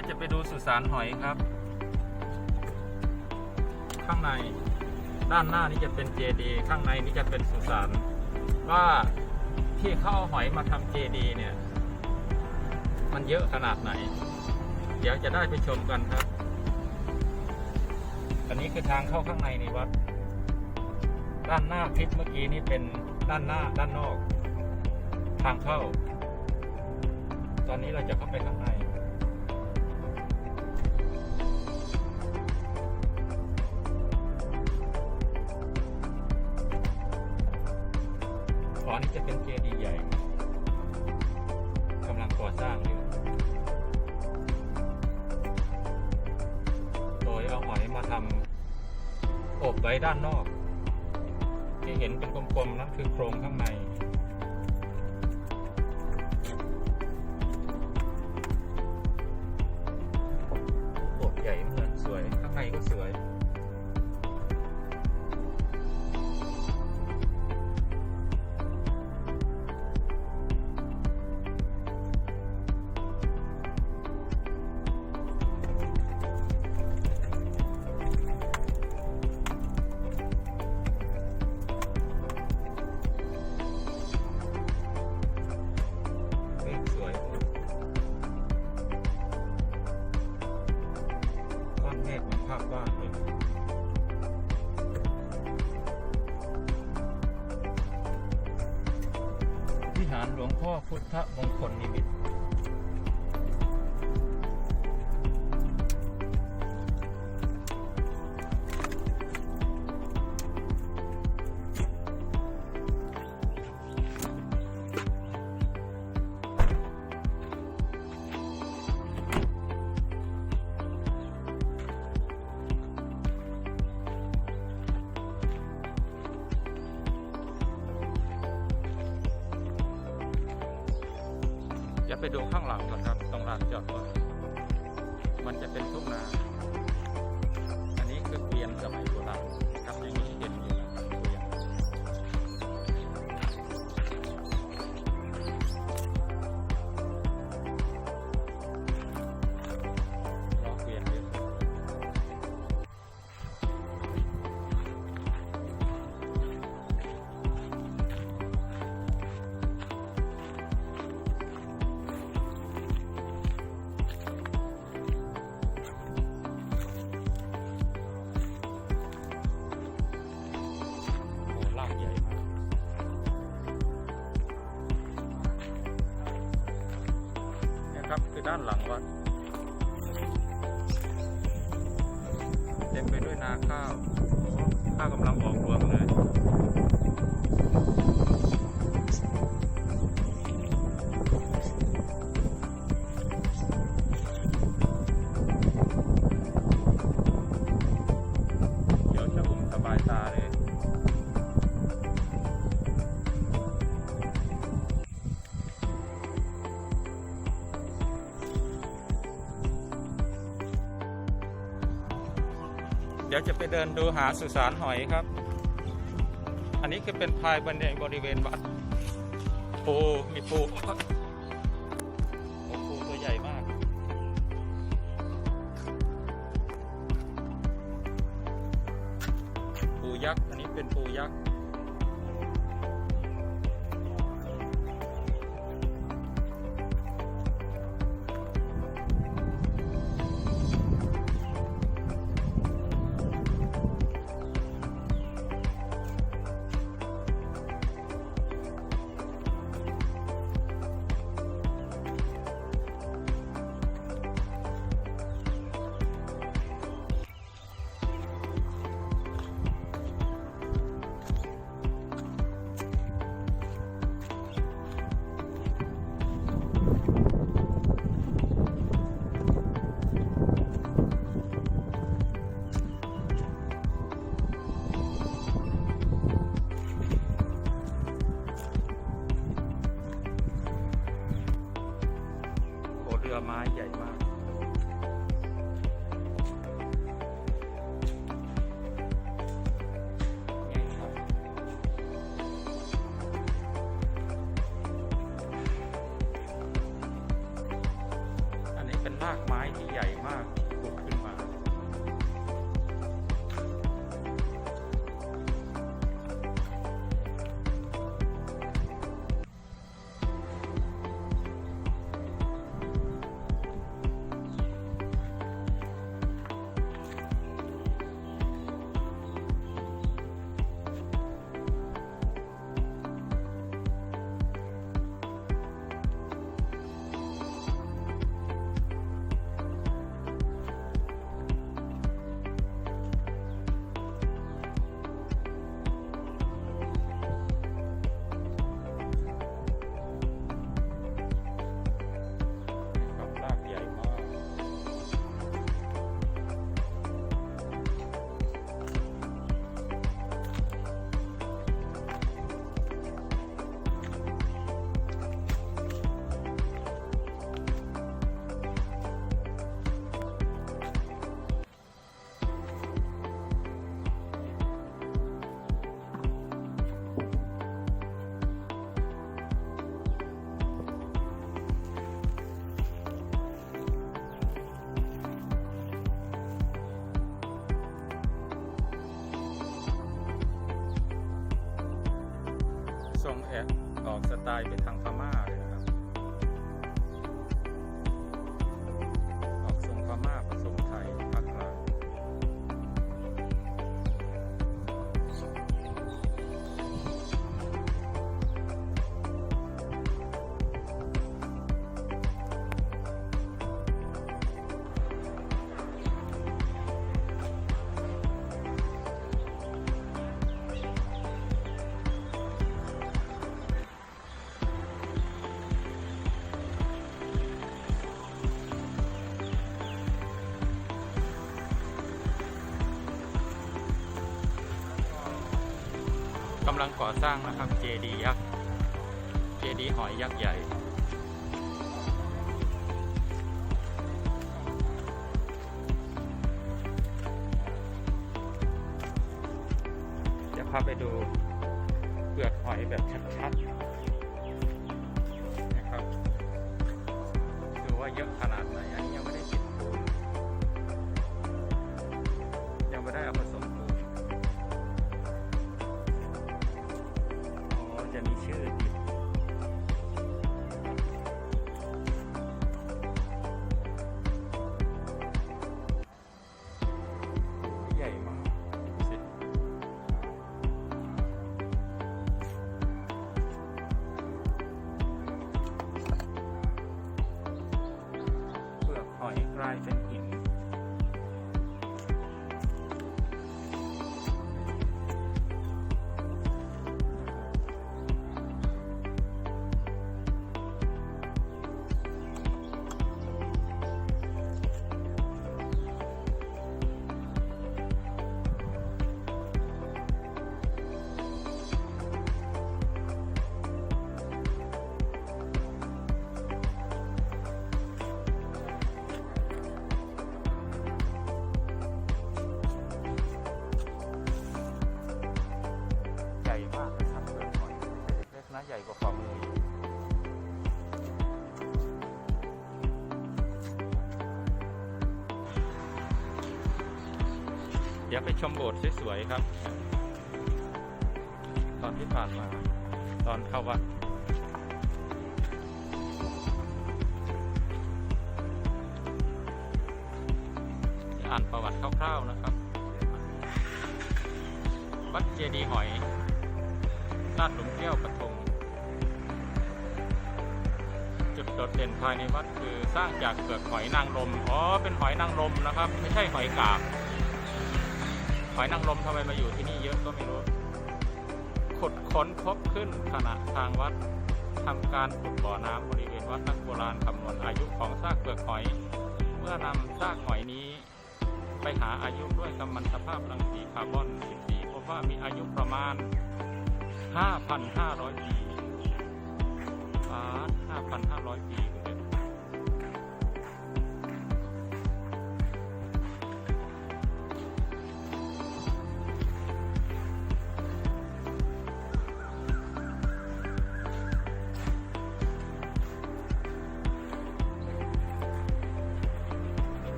ยวจะไปดูสุสานหอยครับ ข้างในด้านหน้านี่จะเป็นเจดีข้างในนี่จะเป็นสุสานว่าที่เขาเอาหอยมาทำเจดีเนี่ย มันเยอะขนาดไหน เดี๋ยวจะได้ไปชมกันครับ อันนี้คือทางเข้าข้างในในวัด ด้านหน้าคลิปเมื่อกี้นี่เป็นด้านหน้าด้านนอก ทางเข้า ตอนนี้เราจะเข้าไปข้างใน จะเป็นเจดีย์ใหญ่กำลังก่อสร้างอยู่โดยเอาหอยมาทำอบไว้ด้านนอก ที่เห็นเป็นกลมๆนั่นคือโครงข้างใน พ่อพุทธมงคลนิมิตร จะไปดูข้างหลังก่อนครับ ตรงลานจอดรถมันจะเป็นทุ่งนา อันนี้คือเปลี่ยนกับ ครับ คือด้านหลังวัด เต็มไปด้วยนาข้าว ข้าวกำลังออกรวงเลยเดี๋ยวจะอุ่มสบายตาเลย ยวจะไปเดินดูหาสุสานหอยครับ อันนี้คือเป็นภายบริเวณบริเวณวัดปูมีปูปูตัวใหญ่มากปูยักษ์ อันนี้เป็นปูยักษ์ ทรงแอดออกสไตล์ไปทางพม่าเลย กำลังก่อสร้างนะครับ เจดียักษ์ เจดีหอยยักษ์ใหญ่จะพาไปดูเปลือกหอยแบบชัดๆนะครับ ดูว่าเยอะขนาด เดี๋ยวไปชมโบสถ์สวยๆครับ ตอนที่ผ่านมา ตอนเข้าวัดอ่านประวัติคร่าวๆนะครับ วัดเจดีย์หอยลาดหลุมแก้วปทุมจุดโดดเด่นภายในวัดคือสร้างจากเปลือกหอยนางรม อ๋อ เป็นหอยนางรมนะครับ ไม่ใช่หอยกาบ หอยนางรมทำไมมาอยู่ที่นี่เยอะก็ไม่รู้ ขุดค้นพบขึ้นขณะทางวัดทำการขุดบ่อน้ำบริเวณวัดนักโบราณคำนวณอายุของซากเปลือกหอย เมื่อนำซากหอยนี้ ไปหาอายุด้วยกัมมันตภาพรังสีคาร์บอน 14พบว่ามีอายุประมาณ 5,500 ปีฟ้า5,500 ปี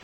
คุ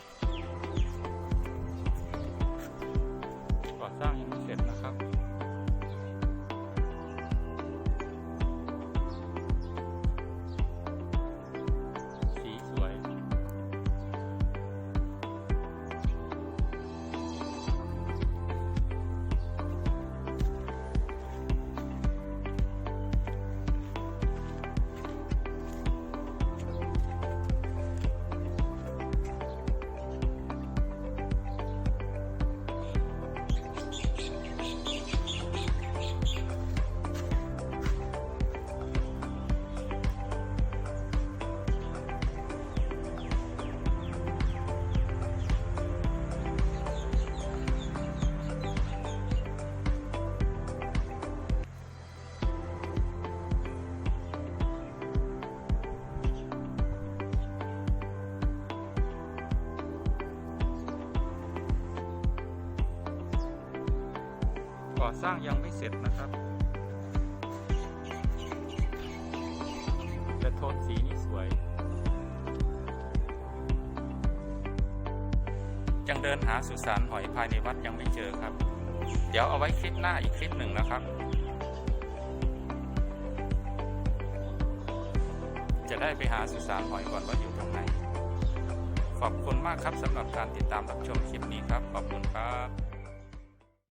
สร้างยังไม่เสร็จนะครับ แต่โทนสีนี่สวย ยังเดินหาสุสานหอยภายในวัดยังไม่เจอครับ เดี๋ยวเอาไว้คลิปหน้าอีกคลิปหนึ่งนะครับ จะได้ไปหาสุสานหอยก่อนว่าอยู่ตรงไหน ขอบคุณมากครับสำหรับการติดตามรับชมคลิปนี้ครับ ขอบคุณครับ